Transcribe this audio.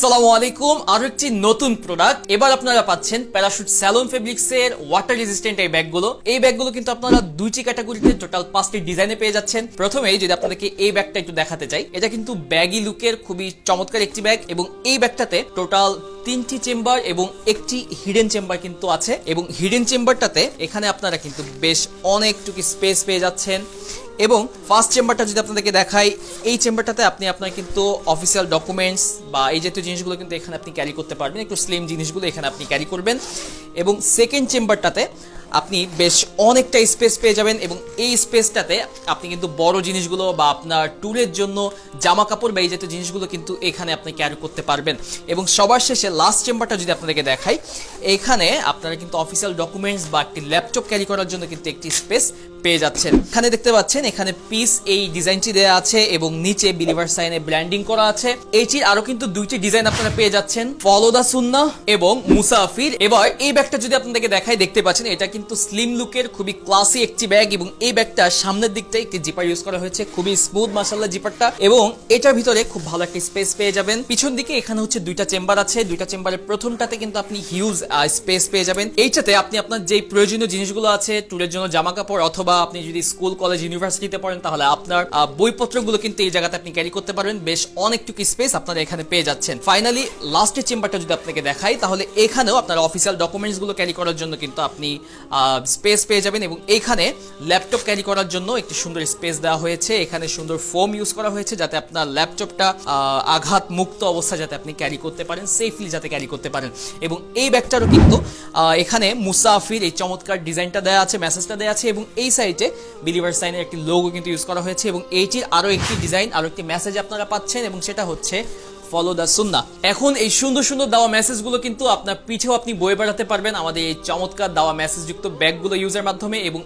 আসসালামু আলাইকুম। আরও একটি নতুন প্রোডাক্ট এবার আপনারা পাচ্ছেন প্যারাশুট স্যালন ফেব্রিক্স এর ওয়াটার রেজিস্ট্যান্ট এই ব্যাগগুলো। এই ব্যাগগুলো কিন্তু আপনারা দুইটি ক্যাটাগরিতে টোটাল পাঁচটি ডিজাইনে পেয়ে যাচ্ছেন। প্রথমেই যদি আপনাদেরকে এই ব্যাগটা একটু দেখাতে চাই, এটা কিন্তু ব্যাগি লুকের খুবই চমৎকার একটি ব্যাগ এবং এই ব্যাগটাতে টোটাল তিনটি চেম্বার এবং একটি হিডেন চেম্বার কিন্তু আছে এবং হিডেন চেম্বারটাতে এখানে আপনারা কিন্তু বেশ অনেকটুকু স্পেস পেয়ে যাচ্ছেন। এবং ফার্স্ট চেম্বারটা যদি আপনাদেরকে দেখাই, এই চেম্বারটাতে আপনি আপনার কিন্তু অফিসিয়াল ডকুমেন্টস বা এই জাতীয় জিনিসগুলো কিন্তু এখানে আপনি ক্যারি করতে পারবেন। একটু স্লিম জিনিসগুলো এখানে আপনি ক্যারি করবেন। এবং সেকেন্ড চেম্বারটাতে আপনি বেশ অনেকটা স্পেস পেয়ে যাবেন এবং এই স্পেসটাতে আপনি কিন্তু বড় জিনিসগুলো বা আপনার ট্যুরের জন্য জামা কাপড় বা এই জাতীয় জিনিসগুলো কিন্তু এখানে আপনি ক্যারি করতে পারবেন। এবং সবার শেষে লাস্ট চেম্বারটা যদি আপনাদেরকে দেখাই, এখানে আপনারা কিন্তু অফিসিয়াল ডকুমেন্টস বা একটি ল্যাপটপ ক্যারি করার জন্য কিন্তু একটি স্পেস পেয়ে যাচ্ছেন। এখানে দেখতে পাচ্ছেন, এখানে পিস এই ডিজাইনটি দেওয়া আছে এবং নিচে বিলিভার সাইনে ব্র্যান্ডিং করা আছে। এইটির আরও কিন্তু দুইটি ডিজাইন আপনারা পেয়ে যাচ্ছেন ফলো দা সুন্না এবং মুসাফির। এবার এই ব্যাগটা যদি আপনাদেরকে দেখাই, দেখতে পাচ্ছেন, এটা কিন্তু স্লিম লুকের খুবই ক্লাসি একটি ব্যাগ এবং এই ব্যাগটা সামনের দিকটা একটি জিপার ইউজ করা হয়েছে। খুবই স্মুথ মাসাল্লাহ জিপারটা এবং এটার ভিতরে খুব ভালো একটা স্পেস পেয়ে যাবেন। পিছন দিকে এখানে হচ্ছে দুইটা চেম্বার আছে। দুইটা চেম্বারের প্রথমটাতে কিন্তু আপনি হিউজ স্পেস পেয়ে যাবেন। এইটাতে আপনি আপনার যেই প্রয়োজনীয় জিনিসগুলো আছে ট্যুরের জন্য জামা কাপড় অথবা আপনি যদি স্কুল কলেজ ইউনিভার্সিটিতে পড়েন, তাহলে আপনার বইপত্রগুলো কিন্তু এই জায়গাতে আপনি ক্যারি করতে পারবেন বেশ অনেকটুকু স্পেস আপনারা এখানে পেয়ে যাচ্ছেন। ফাইনালি লাস্টের চেম্বারটা যদি আপনাকে দেখাই, তাহলে এখানেও আপনার অফিসিয়াল ডকুমেন্টসগুলো ক্যারি করার জন্য কিন্তু আপনি স্পেস পেয়ে যাবেন এবং এখানে ল্যাপটপ ক্যারি করার জন্য একটি সুন্দর স্পেস দেওয়া হয়েছে। এখানে সুন্দর ফোম ইউজ করা হয়েছে যাতে আপনার ল্যাপটপটা আঘাত মুক্ত অবস্থায় যাতে আপনি ক্যারি করতে পারেন সেফলি যাতে ক্যারি করতে পারেন। এবং এই ব্যাগটারও কিন্তু এখানে মুসাফির এই চমৎকার ডিজাইনটা দেওয়া আছে মেসেজটা দেওয়া আছে এবং এই সাইডে বিলিভার সাইনের একটি লোগো কিন্তু ইউজ করা হয়েছে এবং এইটির আরও একটি ডিজাইন আরও একটি মেসেজ আপনারা পাচ্ছেন এবং সেটা হচ্ছে ফলো দ্য সুন্না এখন এই সুন্দর সুন্দর দেওয়া মেসেজগুলো কিন্তু আপনার পিঠেও আপনি বয়ে বেড়াতে পারবেন আমাদের এই চমৎকার দেওয়া মেসেজ যুক্ত ব্যাগগুলো ইউজের মাধ্যমে এবং